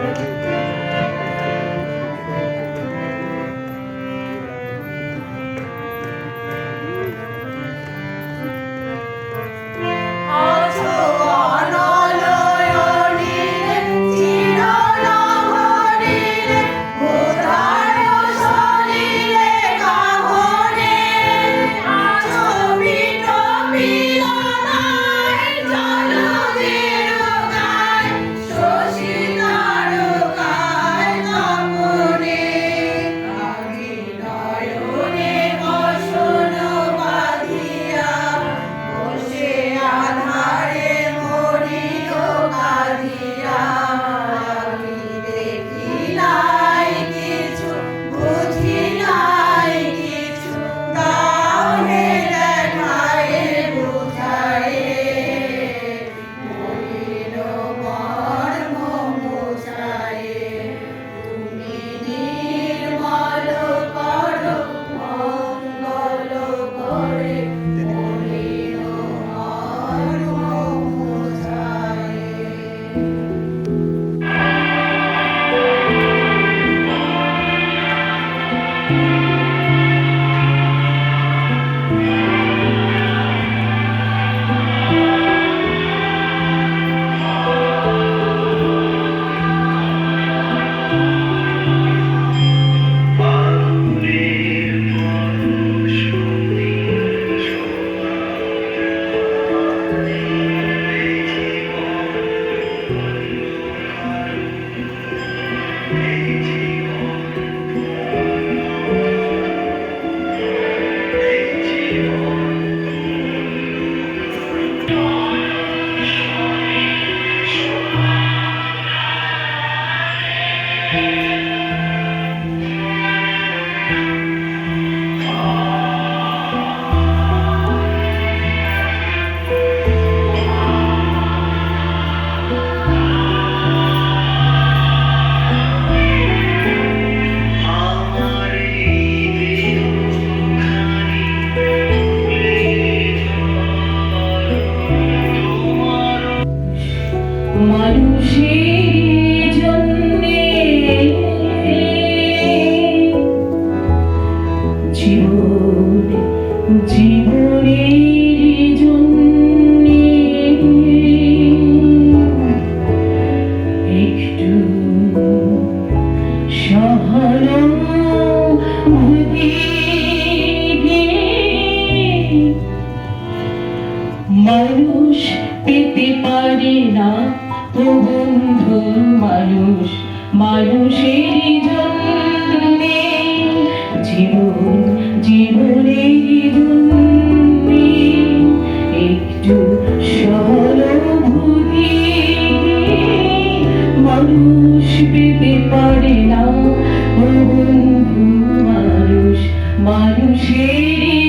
Amen. মানুষ পেতে পারে না। বন্ধু মানুষ, মানুষের জন্যে জীবন, জীবনের একটু মানুষ পেতে পারে না। বন্ধু মানুষ, মানুষের